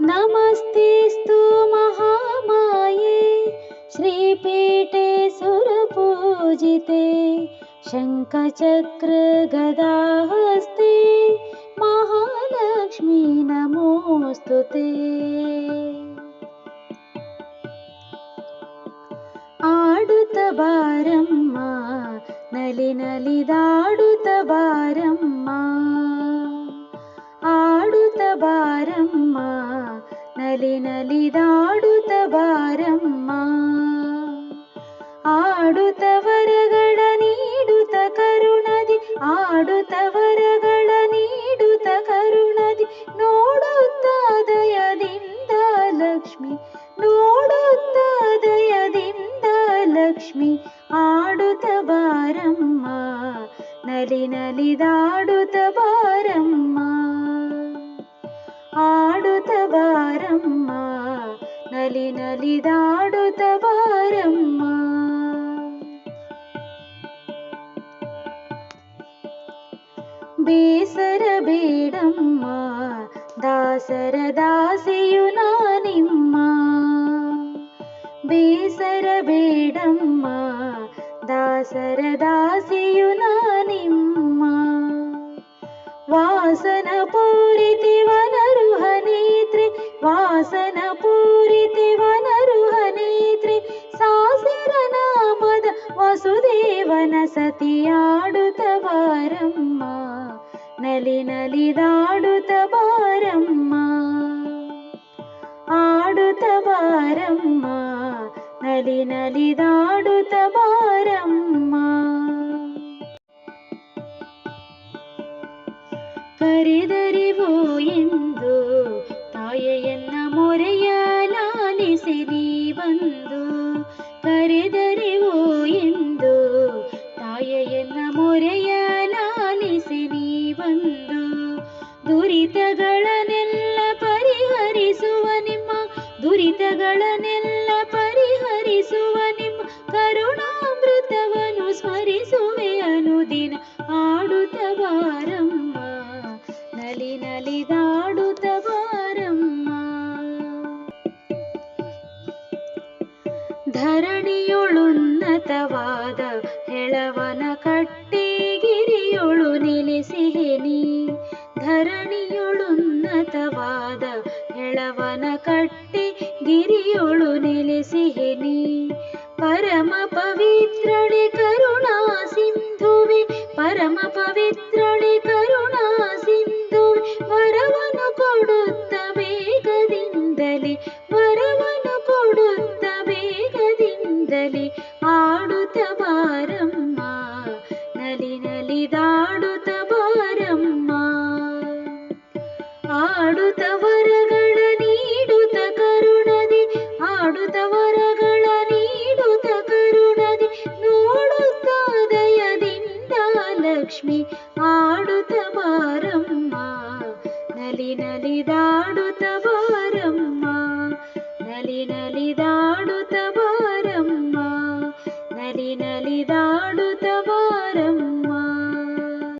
नमस्ते स्तु महामाये श्रीपीठे सुरपूजिते शङ्खचक्रगदाहस्ते महालक्ष्मी नमोऽस्तु ते। आडुतबारम्मा नलिनलिदाडुतबारम्माडुतबारम् ಬಾರಮ್ಮ ನಲಿ ನಲಿದಾಡುತ್ತ ಬಾರಮ್ಮ. ಆಡುತ್ತ ವರಗಳ ನೀಡುತ್ತ ಕರುಣದಿ, ಆಡುತ್ತ ವರಗಳ ನೀಡುತ್ತ ಕರುಣದಿ, ನೋಡುತ್ತ ದಯದಿಂದ ಲಕ್ಷ್ಮಿ, ನೋಡುತ್ತ ದಯದಿಂದ ಲಕ್ಷ್ಮಿ, ಆಡುತ್ತ ಬಾರಮ್ಮ. ನಲಿ ನಲಿ ನಲಿದಾಡುತ್ತ ಬಾರಮ್ಮ ಬೇಸರ ಬೇಡಮ್ಮ ದಾಸರ ದಾಸೆಯು ನಾನಿಮ್ಮ ಬೇಸರ ಬೇಡಮ್ಮ ದಾಸರ ದಾಸೆಯು ನಾನಿಮ್ಮ ವಾಸನ ಪೂರಿತಿ ವಸುದೇವನ ಸತಿಯಾಡುತ್ತ ಬಾರಮ್ಮ ನಲಿ ನಲಿದಾಡುತ್ತ ಬಾರಮ್ಮ ಆಡುತ್ತ ಬಾರಮ್ಮ ನಲಿ ನಲಿದಾಡುತ್ತ ಬಾರಮ್ಮ ಕರೆದರಿವೋ ಎಂದು ತಾಯೆಯನ್ನ ಮೊರೆಯ ಲಾಲಿಸಿ ನೀ ಬಂದು ದುರಿತಗಳನ್ನೆಲ್ಲ ಪರಿಹರಿಸುವ ನಿಮ್ಮ, ದುರಿತಗಳನ್ನೆಲ್ಲ ಪರಿಹರಿಸುವ ನಿಮ್ಮ ಕರುಣಾಮೃತವನ್ನು ಸ್ಮರಿಸುವೆ ಅನುದಿನ ಆಡುತ್ತ ಬಾರಮ್ಮ, ನಲಿ ನಲಿದಾಡುತ್ತ ಬಾರಮ್ಮ. ಧರಣಿಯೊಳುನ್ನತವಾದ ಹೆಳವನ ಕಟ್ಟಿಗಿರಿಯೊಳು ನಿಲ್ಲಿಸಿಹೆನಿ ಧರಣಿಯೊಳುನ್ನತವಾದ ಹೆಳವನ ಕಟ್ಟಿ ಗಿರಿಯೊಳು ನೆಲೆಸಿಹಿನಿ ಪರಮ ಪವಿತ್ರಳೆ ಕರುಣಾ ಸಿಂಧುವೆ, ಪರಮ ಪವಿತ್ರಳೆ ಕರುಣಾ ಸಿಂಧುವೆ ವರವನ್ನು ಕೊಡುತ್ತ ಬೇಗದಿಂದಲೇ ವರವನ್ನು ಕೊಡುತ್ತ ಬೇಗದಿಂದಲೇ ಆಡುತ್ತ ಬಾರಮ್ಮ ಆಡುತ್ತ ವರಗಳ ನೀಡುತ್ತ ಕರುಣದಿ ಆಡುತ್ತ ವರಗಳ ನೀಡುತ್ತ ಕರುಣದಿ ನೋಡುತ್ತ ದಯದಿಂದ ಲಕ್ಷ್ಮಿ ಆಡುತ್ತ ಬಾರಮ್ಮ, ನಲಿ ನಲಿದಾಡುತ್ತ ಬಾರಮ್ಮ, ನಲಿ ನಲಿದಾಡುತ್ತ ಬಾರಮ್ಮ, ನಲಿ ಬಾರಮ್ಮ